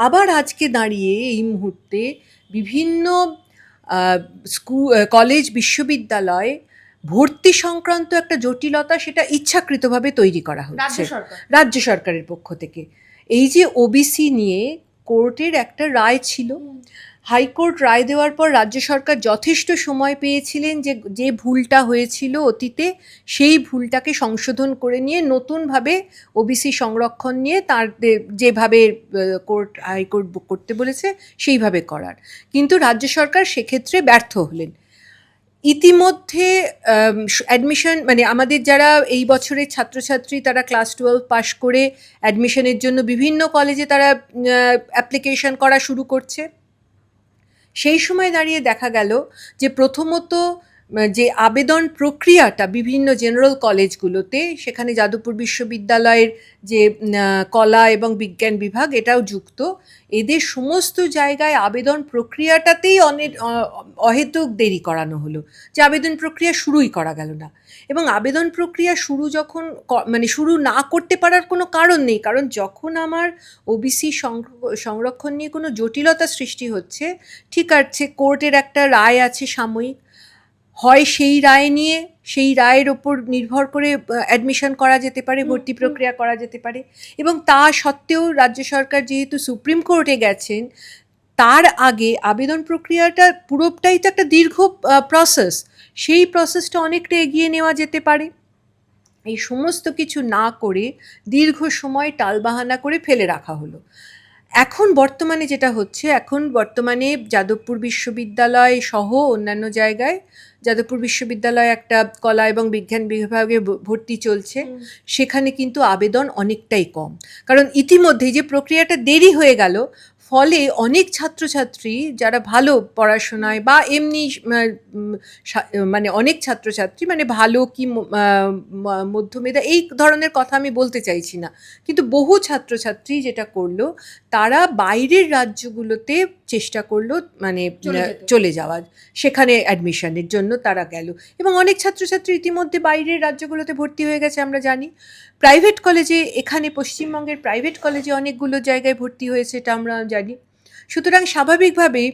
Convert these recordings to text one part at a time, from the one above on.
আবার আজকে দাঁড়িয়ে এই মুহূর্তে বিভিন্ন স্কু কলেজ বিশ্ববিদ্যালয় ভর্তি সংক্রান্ত একটা জটিলতা সেটা ইচ্ছাকৃতভাবে তৈরি করা হচ্ছে রাজ্য সরকারের পক্ষ থেকে। এই যে ওবিসি নিয়ে কোর্টের একটা রায় ছিল। হাইকোর্ট রায় দেওয়ার পর রাজ্য সরকার যথেষ্ট সময় পেয়েছিলেন যে যে ভুলটা হয়েছিল অতীতে, সেই ভুলটাকে সংশোধন করে নিয়ে নতুনভাবে ওবিসি সংরক্ষণ নিয়ে তার যেভাবে কোর্ট, হাইকোর্ট করতে বলেছে, সেইভাবে করার। কিন্তু রাজ্য সরকার সেক্ষেত্রে ব্যর্থ হলেন। ইতিমধ্যে অ্যাডমিশন মানে আমাদের যারা এই বছরের ছাত্রছাত্রী, তারা ক্লাস টুয়েলভ পাশ করে অ্যাডমিশনের জন্য বিভিন্ন কলেজে তারা অ্যাপ্লিকেশন করা শুরু করছে। সেই সময় দাঁড়িয়ে দেখা গেল যে প্রথমত যে আবেদন প্রক্রিয়াটা বিভিন্ন জেনারেল কলেজগুলোতে সেখানে যাদবপুর বিশ্ববিদ্যালয়ের যে কলা এবং বিজ্ঞান বিভাগ, এটাও যুক্ত। এদের সমস্ত জায়গায় আবেদন প্রক্রিয়াটাতেই অনেক অহেতুক দেরি করানো হলো। যে আবেদন প্রক্রিয়া শুরুই করা গেল না। এবং আবেদন প্রক্রিয়া শুরু যখন মানে শুরু না করতে পারার কোনো কারণ নেই। কারণ যখন আমার ওবিসি সংরক্ষণ নিয়ে কোনো জটিলতা সৃষ্টি হচ্ছে, ঠিক আছে, কোর্টের একটা রায় আছে সাময়িক হয় সেই রায় নিয়ে সেই রায়ের ওপর নির্ভর করে অ্যাডমিশন করা যেতে পারে ভর্তি প্রক্রিয়া করা যেতে পারে। এবং তা সত্ত্বেও রাজ্য সরকার যেহেতু সুপ্রিম কোর্টে গেছেন তার আগে আবেদন প্রক্রিয়াটা পুরোটাই তো একটা দীর্ঘ প্রসেস সেই প্রসেসটা অনেকটা এগিয়ে নেওয়া যেতে পারে। এই সমস্ত কিছু না করে দীর্ঘ সময় টালবাহানা করে ফেলে রাখা হলো। এখন বর্তমানে যেটা হচ্ছে এখন বর্তমানে যাদবপুর বিশ্ববিদ্যালয় সহ অন্যান্য জায়গায় যাদবপুর বিশ্ববিদ্যালয়ে একটা কলা এবং বিজ্ঞান বিভাগে ভর্তি চলছে। সেখানে কিন্তু আবেদন অনেকটাই কম। কারণ ইতিমধ্যে যে প্রক্রিয়াটা দেরি হয়ে গেল ফলে অনেক ছাত্রছাত্রী যারা ভালো পড়াশোনায় বা এমনি মানে অনেক ছাত্রছাত্রী মানে ভালো কি মধ্যমেধা, এই ধরনের কথা আমি বলতে চাইছি না। কিন্তু বহু ছাত্রছাত্রী যেটা করল, তারা বাইরের রাজ্যগুলোতে চেষ্টা করল মানে চলে যাওয়ার সেখানে অ্যাডমিশনের জন্য তারা গেল। এবং অনেক ছাত্রছাত্রী ইতিমধ্যে বাইরের রাজ্যগুলোতে ভর্তি হয়ে গেছে আমরা জানি। প্রাইভেট কলেজে এখানে পশ্চিমবঙ্গের প্রাইভেট কলেজে অনেকগুলো জায়গায় ভর্তি হয়েছে এটা আমরা জানি। সুতরাং স্বাভাবিকভাবেই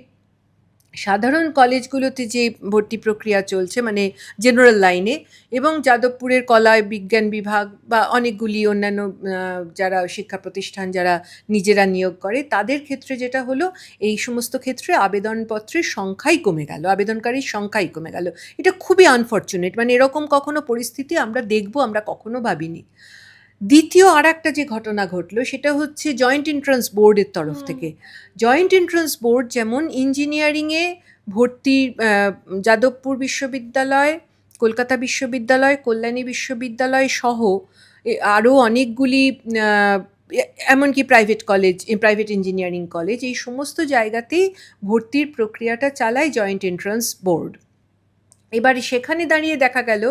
সাধারণ কলেজগুলোতে যে ভর্তি প্রক্রিয়া চলছে মানে জেনারেল লাইনে এবং যাদবপুরের কলা বিজ্ঞান বিভাগ বা অনেকগুলি অন্যান্য যারা শিক্ষা প্রতিষ্ঠান যারা নিজেরা নিয়োগ করে, তাদের ক্ষেত্রে যেটা হলো, এই সমস্ত ক্ষেত্রে আবেদনপত্রের সংখ্যাই কমে গেল, আবেদনকারীর সংখ্যাই কমে গেল। এটা খুবই আনফর্চুনেট মানে এরকম কখনো পরিস্থিতি আমরা দেখব, আমরা কখনো ভাবিনি। দ্বিতীয় আর একটা যে ঘটনা ঘটলো সেটা হচ্ছে জয়েন্ট এন্ট্রান্স বোর্ডের তরফ থেকে। জয়েন্ট এন্ট্রান্স বোর্ড যেমন ইঞ্জিনিয়ারিংয়ে ভর্তি যাদবপুর বিশ্ববিদ্যালয় কলকাতা বিশ্ববিদ্যালয় কল্যাণী বিশ্ববিদ্যালয় সহ আরও অনেকগুলি এমনকি private college private engineering college এই সমস্ত জায়গাতেই ভর্তির প্রক্রিয়াটা চালায় জয়েন্ট এন্ট্রান্স বোর্ড এবারে সেখানে দাঁড়িয়ে দেখা গেল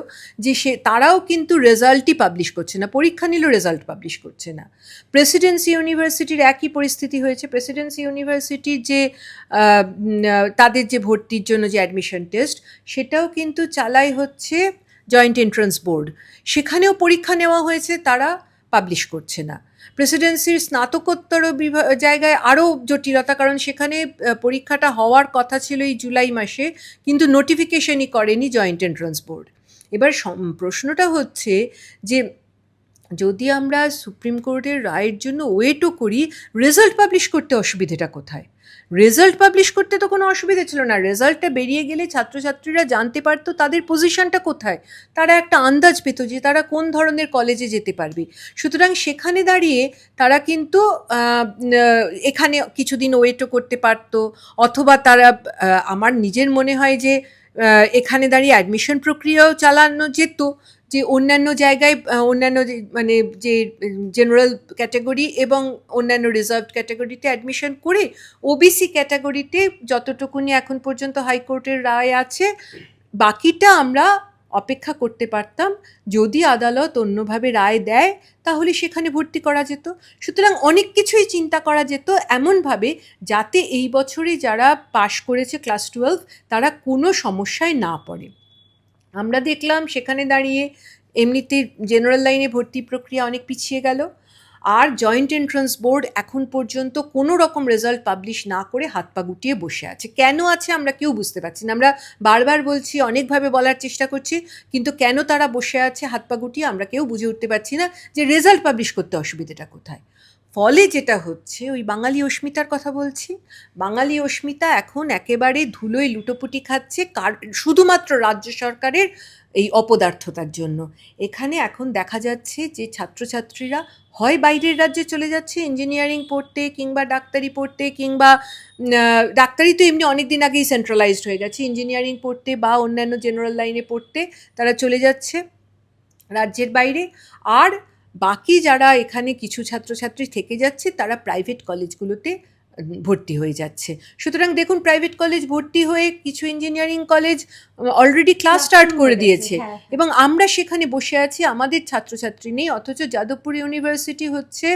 যে সে, তারাও কিন্তু রেজাল্টই পাবলিশ করছে না, পরীক্ষা নিলেও রেজাল্ট পাবলিশ করছে না। প্রেসিডেন্সি ইউনিভার্সিটির একই পরিস্থিতি হয়েছে। প্রেসিডেন্সি ইউনিভার্সিটির যে তাদের যে ভর্তির জন্য যে অ্যাডমিশন টেস্ট সেটাও কিন্তু চালাই হচ্ছে জয়েন্ট এন্ট্রান্স বোর্ড সেখানেও পরীক্ষা নেওয়া হয়েছে, তারা পাবলিশ করছে না। প্রেসিডেন্সির স্নাতকোত্তর জায়গায় আরও জটিলতা, কারণ সেখানে পরীক্ষাটা হওয়ার কথা ছিল এই জুলাই মাসে, কিন্তু নোটিফিকেশনই করেনি জয়েন্ট এন্ট্রান্স বোর্ড এবার প্রশ্নটা হচ্ছে যে, যদি আমরা সুপ্রিম কোর্টের রায়ের জন্য ওয়েটও করি রেজাল্ট পাবলিশ করতে অসুবিধেটা কোথায়? রেজাল্ট পাবলিশ করতে তো কোনো অসুবিধা ছিল না। রেজাল্টটা বেরিয়ে গেলে ছাত্রছাত্রীরা জানতে পারতো তাদের পজিশনটা কোথায়। তারা একটা আন্দাজ পেত যে তারা কোন ধরনের কলেজে যেতে পারবে। সুতরাং সেখানে দাঁড়িয়ে তারা কিন্তু এখানে কিছুদিন ওয়েটও করতে পারতো। অথবা তারা আমার নিজের মনে হয় যে এখানে দাঁড়িয়ে অ্যাডমিশন প্রক্রিয়াও চালানো যেত, যে অন্যান্য জায়গায় অন্যান্য মানে যে জেনারেল ক্যাটাগরি এবং অন্যান্য রিজার্ভ ক্যাটাগরিতে অ্যাডমিশন করে ওবিসি ক্যাটাগরিতে যতটুকুনি এখন পর্যন্ত হাইকোর্টের রায় আছে, বাকিটা আমরা অপেক্ষা করতে পারতাম। যদি আদালত অন্যভাবে রায় দেয়, তাহলে সেখানে ভর্তি করা যেত। সুতরাং অনেক কিছুই চিন্তা করা যেত এমনভাবে যাতে এই বছরে যারা পাশ করেছে ক্লাস টুয়েলভ, তারা কোনো সমস্যায় না পড়ে। আমরা দেখলাম সেখানে দাঁড়িয়ে এমনিতে জেনারেল লাইনে ভর্তি প্রক্রিয়া অনেক পিছিয়ে গেল। আর জয়েন্ট এন্ট্রান্স বোর্ড এখন পর্যন্ত কোনো রকম রেজাল্ট পাবলিশ না করে হাত পা গুটিয়ে বসে আছে। কেন আছে আমরা কেউ বুঝতে পারছি না। আমরা বারবার বলছি, অনেকভাবে বলার চেষ্টা করছি, কিন্তু কেন তারা বসে আছে হাত পা গুটিয়ে আমরা কেউ বুঝে উঠতে পারছি না যে রেজাল্ট পাবলিশ করতে অসুবিধাটা কোথায়। ফলে যেটা হচ্ছে, ওই বাঙালি অস্মিতার কথা বলছি। বাঙালি অস্মিতা এখন একেবারে ধুলোয় লুটোপুটি খাচ্ছে কার, শুধুমাত্র রাজ্য সরকারের এই অপদার্থতার জন্য। এখানে এখন দেখা যাচ্ছে যে ছাত্রছাত্রীরা হয় বাইরের রাজ্যে চলে যাচ্ছে ইঞ্জিনিয়ারিং পড়তে কিংবা ডাক্তারি পড়তে কিংবা ডাক্তারি তো এমনি অনেক দিন আগেই সেন্ট্রালাইজড হয়ে গেছে। ইঞ্জিনিয়ারিং পড়তে বা অন্যান্য জেনারেল লাইনে পড়তে তারা চলে যাচ্ছে রাজ্যের বাইরে। আর বাকি যারা এখানে কিছু ছাত্রছাত্রী থেকে যাচ্ছে তারা প্রাইভেট কলেজগুলোতে ভর্তি হয়ে যাচ্ছে। সুতরাং দেখুন প্রাইভেট কলেজ ভর্তি হয়ে কিছু engineering college already class start করে দিয়েছে। হ্যাঁ, এবং আমরা সেখানে বসে আছি আমাদের ছাত্রছাত্রী নেই অথচ যাদবপুর ইউনিভার্সিটি হচ্ছে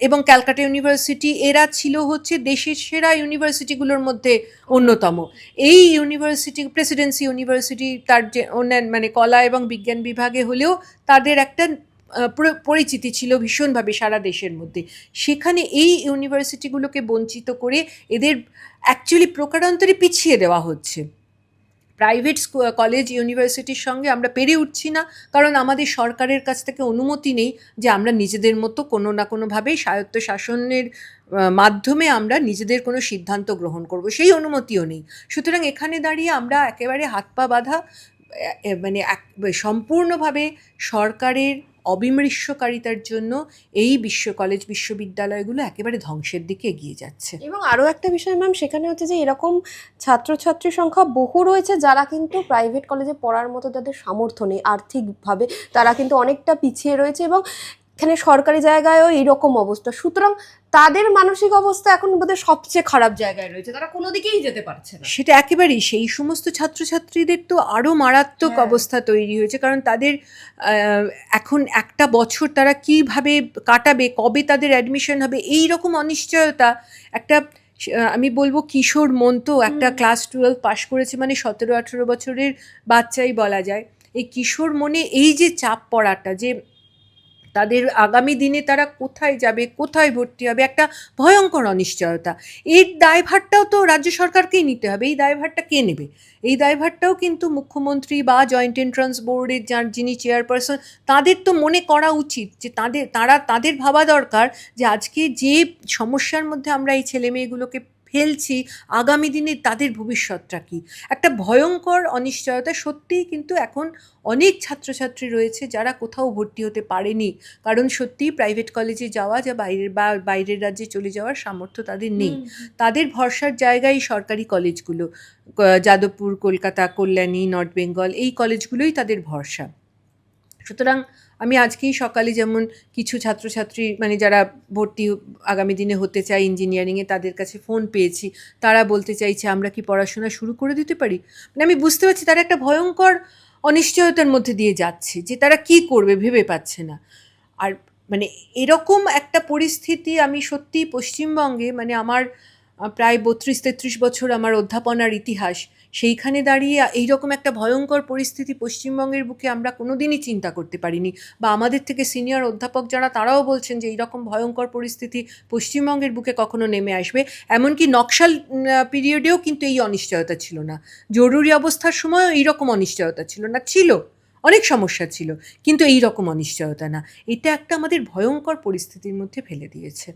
এবং ক্যালকাটা ইউনিভার্সিটি, এরা ছিল হচ্ছে দেশের সেরা ইউনিভার্সিটিগুলোর মধ্যে অন্যতম। এই ইউনিভার্সিটি, প্রেসিডেন্সি ইউনিভার্সিটি, তার যে অন্যান্য মানে কলা এবং বিজ্ঞান বিভাগে হলেও তাদের একটা প্র- পরিচিতি ছিল ভীষণভাবে সারা দেশের মধ্যে। সেখানে এই ইউনিভার্সিটিগুলোকে বঞ্চিত করে এদের অ্যাকচুয়ালি প্রকারান্তরে পিছিয়ে দেওয়া হচ্ছে। প্রাইভেট কলেজ ইউনিভার্সিটির সঙ্গে আমরা পেরে উঠছি না। কারণ আমাদের সরকারের কাছ থেকে অনুমতি নেই যে আমরা নিজেদের মতো কোনো না কোনোভাবেই স্বায়ত্ত শাসনের মাধ্যমে আমরা নিজেদের কোনো সিদ্ধান্ত গ্রহণ করব, সেই অনুমতিও নেই। সুতরাং এখানে দাঁড়িয়ে আমরা একেবারে হাত পা বাঁধা মানে এক, সম্পূর্ণভাবে সরকারের অবিমৃষ্যকারিতার জন্য এই বিশ্ব কলেজ বিশ্ববিদ্যালয়গুলো একেবারে ধ্বংসের দিকে এগিয়ে যাচ্ছে। এবং আরও একটা বিষয় ম্যাম সেখানে হচ্ছে যে এরকম ছাত্রছাত্রীর সংখ্যা বহু রয়েছে যারা কিন্তু প্রাইভেট কলেজে পড়ার মতো তাদের সামর্থ্য নেই। আর্থিকভাবে তারা কিন্তু অনেকটা পিছিয়ে রয়েছে এবং এখানে সরকারি জায়গায়ও এইরকম অবস্থা। সুতরাং তাদের মানসিক অবস্থা এখন বোধহয় সবচেয়ে খারাপ জায়গায় রয়েছে। তারা কোনো দিকেই যেতে পারছে না। সেটা একেবারেই। সেই সমস্ত ছাত্রছাত্রীদের তো আরও মারাত্মক হ্যাঁ। অবস্থা তৈরি হয়েছে। কারণ তাদের এখন একটা বছর তারা কীভাবে কাটাবে কবে তাদের অ্যাডমিশন হবে এই রকম অনিশ্চয়তা একটা আমি বলব কিশোর মন তো একটা ক্লাস টুয়েলভ পাশ করেছে মানে সতেরো আঠেরো বছরের বাচ্চাই বলা যায়। এই কিশোর মনে এই যে চাপ পড়াটা যে তাদের আগামী দিনে তারা কোথায় যাবে, কোথায় ভর্তি হবে, একটা ভয়ঙ্কর অনিশ্চয়তা। এর দায়ভারটাও তো রাজ্য সরকারকেই নিতে হবে, এই দায়ভারটা কে নেবে? এই দায়ভারটাও কিন্তু মুখ্যমন্ত্রী বা জয়েন্ট এন্ট্রান্স বোর্ডের যার যিনি চেয়ারপারসন তাদের তো মনে করা উচিত যে তাদের, তারা, তাদের ভাবা দরকার যে আজকে যে সমস্যার মধ্যে আমরা এই ছেলে মেয়েগুলোকে ফেলছি আগামী দিনে তাদের ভবিষ্যৎটা কী? একটা ভয়ঙ্কর অনিশ্চয়তা সত্যিই কিন্তু এখন অনেক ছাত্রছাত্রী রয়েছে যারা কোথাও ভর্তি হতে পারেনি। কারণ সত্যিই প্রাইভেট কলেজে যাওয়া যা বাইরের বা বাইরের রাজ্যে চলে যাওয়ার সামর্থ্য তাদের নেই। তাদের ভরসার জায়গায় সরকারি কলেজগুলো যাদবপুর কলকাতা কল্যাণী নর্থ বেঙ্গল এই কলেজগুলোই তাদের ভরসা। সুতরাং আমি আজকেই সকালে যেমন কিছু ছাত্রছাত্রী মানে যারা ভর্তি আগামী দিনে হতে চায় ইঞ্জিনিয়ারিংয়ে তাদের কাছে ফোন পেয়েছি। তারা বলতে চাইছে, আমরা কি পড়াশোনা শুরু করে দিতে পারি? মানে আমি বুঝতে পারছি তারা একটা ভয়ঙ্কর অনিশ্চয়তার মধ্যে দিয়ে যাচ্ছে, যে তারা কি করবে ভেবে পাচ্ছে না। আর মানে এরকম একটা পরিস্থিতি আমি সত্যিই পশ্চিমবঙ্গে মানে আমার প্রায় বত্রিশ, তেত্রিশ বছর আমার অধ্যাপনার ইতিহাস, সেইখানে দাঁড়িয়ে এই রকম একটা ভয়ঙ্কর পরিস্থিতি পশ্চিমবঙ্গের বুকে আমরা কোনোদিনই চিন্তা করতে পারিনি। বা আমাদের থেকে সিনিয়র অধ্যাপক যারা, তারাও বলছেন যে এইরকম ভয়ঙ্কর পরিস্থিতি পশ্চিমবঙ্গের বুকে কখনো নেমে আসবে। এমনকি নকশাল পিরিয়ডেও কিন্তু এই অনিশ্চয়তা ছিল না। জরুরি অবস্থার সময়ও এইরকম অনিশ্চয়তা ছিল না, ছিল। অনেক সমস্যা ছিল, কিন্তু এই রকম অনিশ্চয়তা না। এটা একটা আমাদের ভয়ঙ্কর পরিস্থিতির মধ্যে ফেলে দিয়েছে।